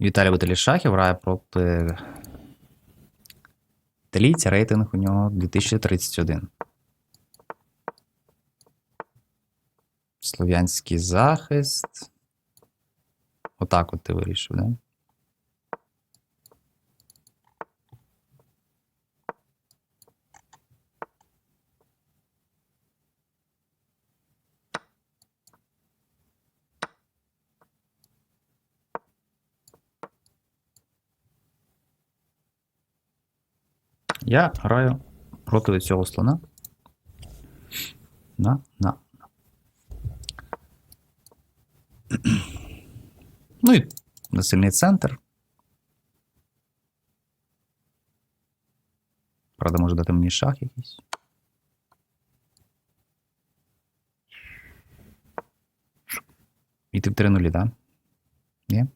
Віталій Баталішахів грає проти італійця. Рейтинг у нього 2031. Слов'янський захист. Отак от ти вирішив, да? Я граю проти цього слона. На, на. Ну і на сильний центр. Правда, може дати мені шах якийсь. І ти в 3 нулі, так? Ні?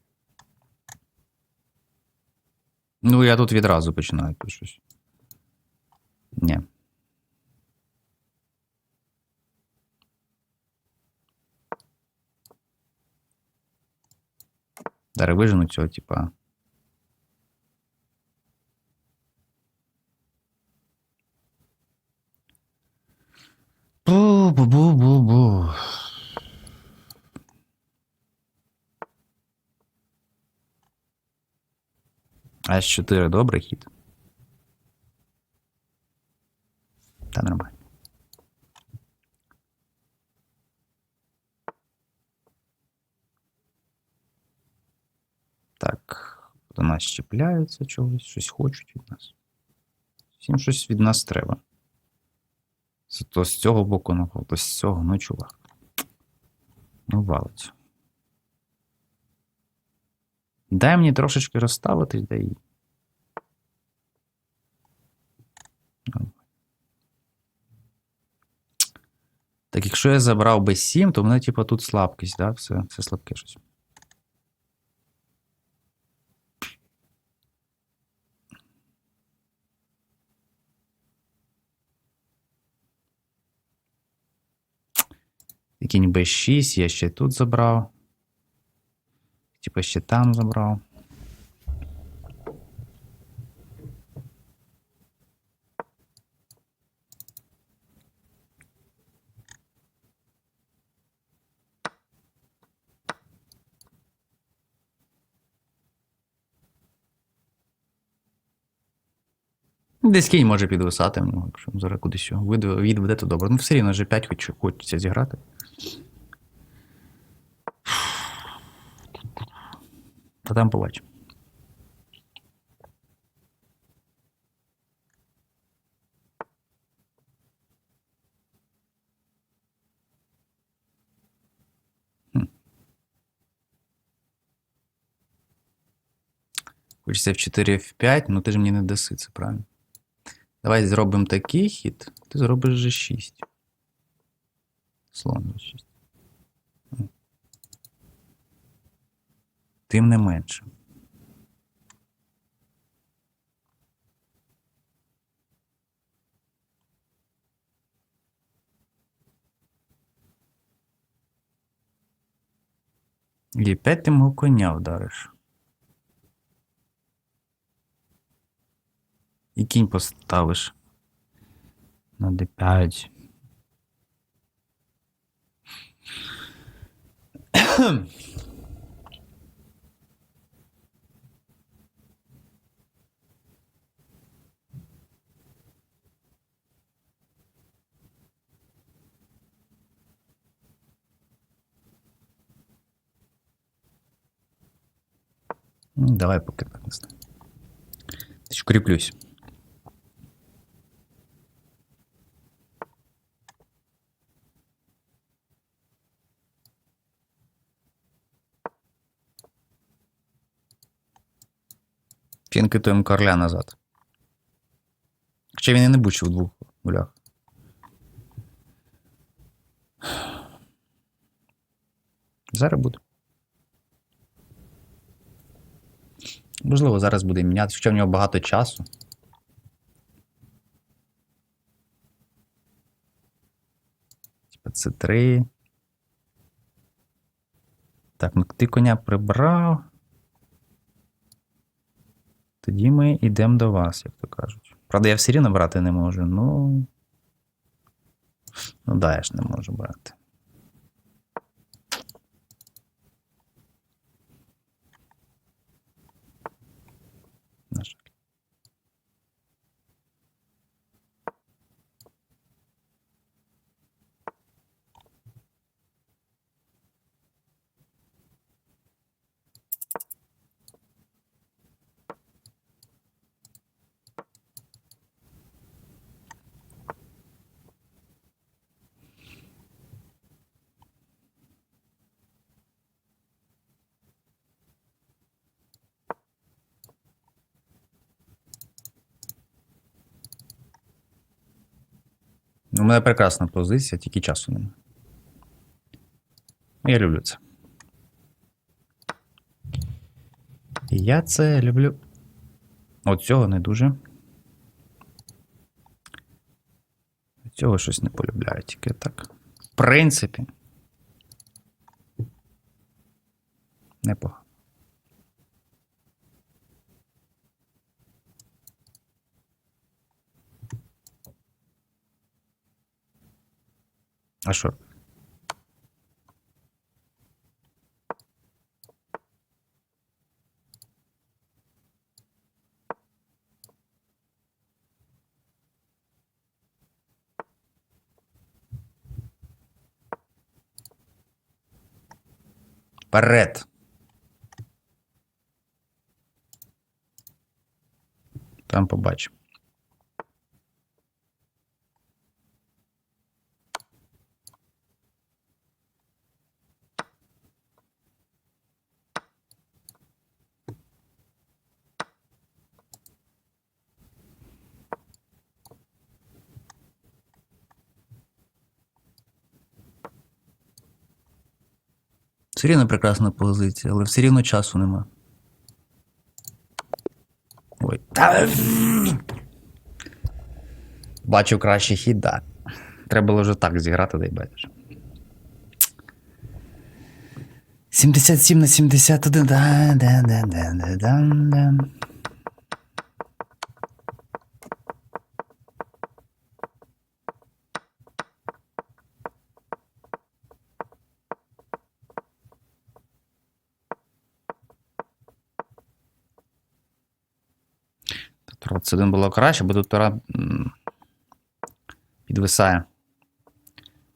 Ну, я тут відразу починаю щось. Ні. Зараз вижену цього, типа. Бу-бу-бу-бу-бу. С4 добрий хід. Та нормально. Так, до нас чіпляються чогось, щось хочуть від нас. Всім щось від нас треба. То з цього боку напав, то з цього, ну чувак. Ну, валиться. Дай мені трошечки розставитись, дай. Так якщо я забрав би 7, то в мене, типа, тут слабкість, да? Все, все слабке щось. І Кінь B6, я ще тут забрав. Типа ще там забрав. Десь кінь може підвисати в нього, якщо зараз кудись відведе, то добре. Ну, все рівно вже 5 хоч, хочеться зіграти. Та там побачимо. Хочеться в 4 в 5, ну ти ж мені не даси, це правильно. Давай зробимо такий хід, ти зробиш G6. Слон G6. Ну. Тим не менше. І 5 ти мого коня вдариш. І кінь поставиш на d5. Ну, давай поки так не знаю. Ще кріплюсь. Пінкитуємо короля назад. Хоча він і не бучив у двох нулях. Зараз буде. Можливо, зараз буде міняти, хоча в нього багато часу. Типа це 3. Так, ну ти коня прибрав. Тоді ми йдемо до вас, як то кажуть. Правда, я все рівно брати не можу, ну. Ну, да, я ж не можу брати. На жаль. У мене прекрасна позиція, тільки часу немає. Я люблю це. Я це люблю. От цього не дуже. Цього щось не полюбляю, тільки так. В принципі. А що? Вперед. Там побачимо. Все рівно прекрасна позиція, але все рівно часу нема. Ой. Бачу кращий хід, да. Треба було вже так зіграти, дай бачиш. 77 на 71. Да, да, да, да, да, да, да. Тут 21 було краще, бо тут Тора підвисає.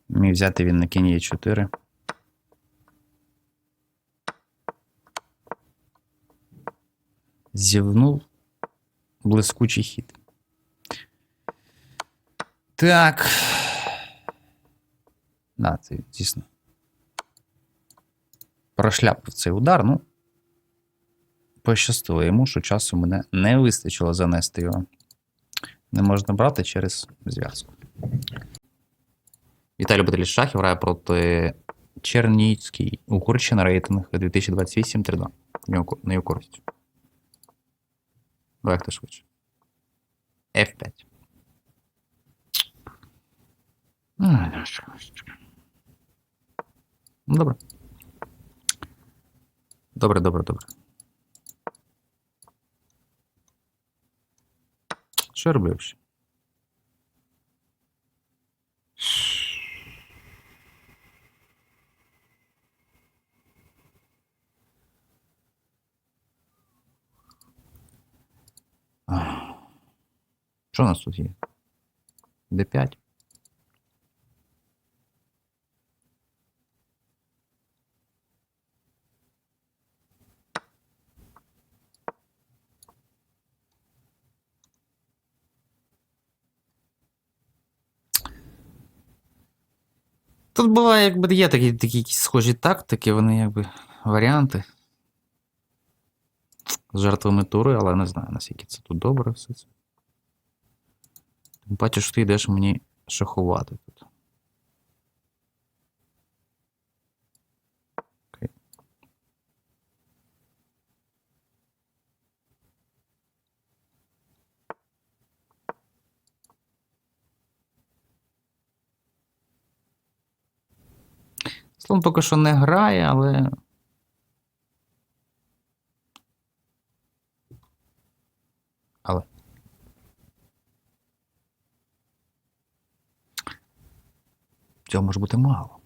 Міг взяти він на кінії 4. Зівнув блискучий хід. Так. Да, це дійсно. Прошляпив цей удар, ну. Пощастило йому, що часу мене не вистачило занести його. Не можна брати через зв'язку. Віталій Любитель Шахів грає проти Черніцький. Угорщина рейтинг 2028 3 На його користь. Давай хто швидше. F5. Ай, що ж. Ну, добре. Добре, добре, добре. Що робив ще? Що у нас тут є? Д5. Тут буває, якби є такі, такі якісь схожі тактики, вони якби варіанти. З жертвами тури, але не знаю, наскільки це тут добре все це. Тим паче, ти йдеш мені шахувати Слон поки що не грає, але. Але. Цього може бути мало.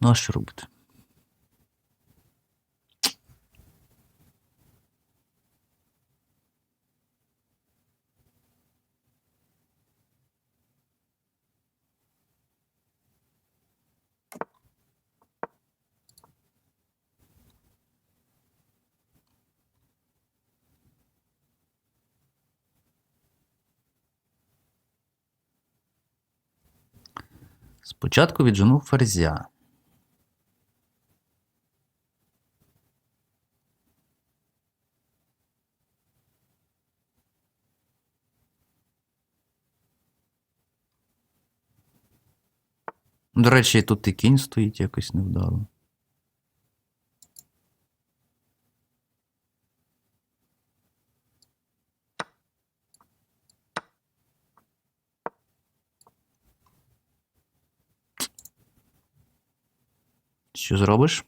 Ну, а що робити? Спочатку віджену ферзя. До речі, тут і кінь стоїть якось невдало. Що зробиш?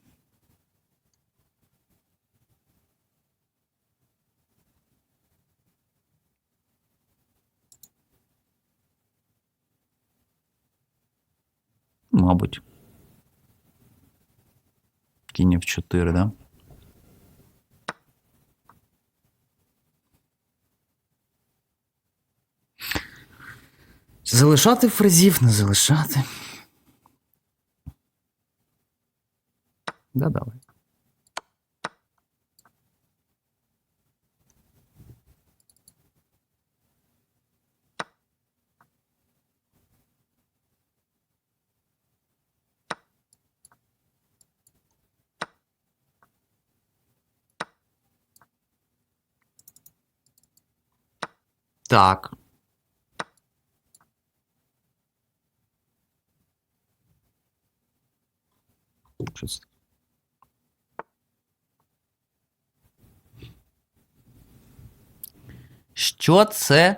Мабуть. Кінь в 4, да? Залишати фрезів, не залишати. Да, давай. Так. Що це? Що це?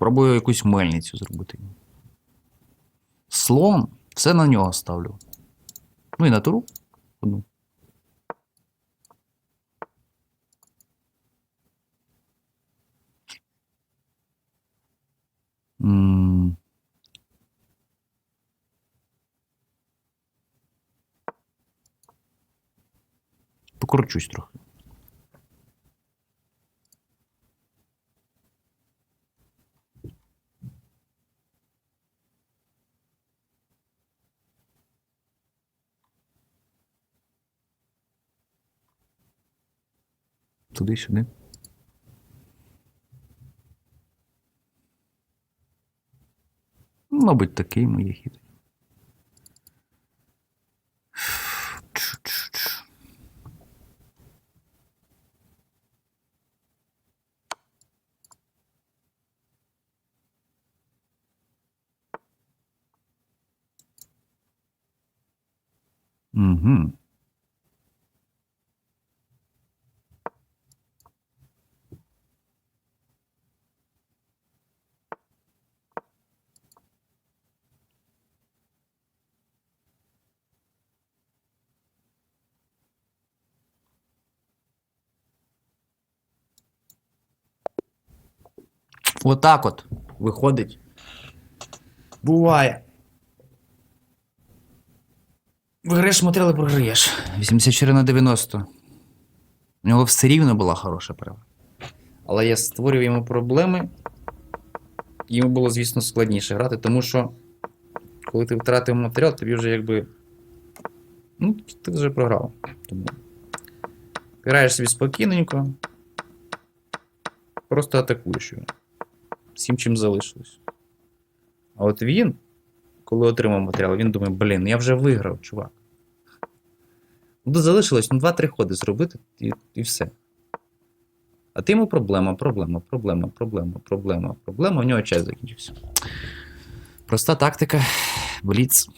Спробую якусь мельницю зробити. Слон. Все на нього ставлю. Ну і на туру. Одну. Покручусь трохи. Туди-сюди. Мабуть, такий моє хід. Угу. Отак от виходить. Буває. Виграєш матеріали, програєш. 84 на 90. У нього все рівно була хороша перевага. Але я створював йому проблеми. Йому було, звісно, складніше грати, тому що коли ти втратив матеріал, тобі вже якби. Ну, ти вже програв. Тому граєш собі спокійненько. Просто атакуєш його. Всім чим залишилось. А от він, коли отримав матеріал, він думає, блін, я вже виграв, чувак. Ну, залишилось ну, 2-3 ходи зробити і, і все. А ти йому проблема, проблема, проблема, проблема, проблема, проблема. У нього час закінчився. Проста тактика. Бліц.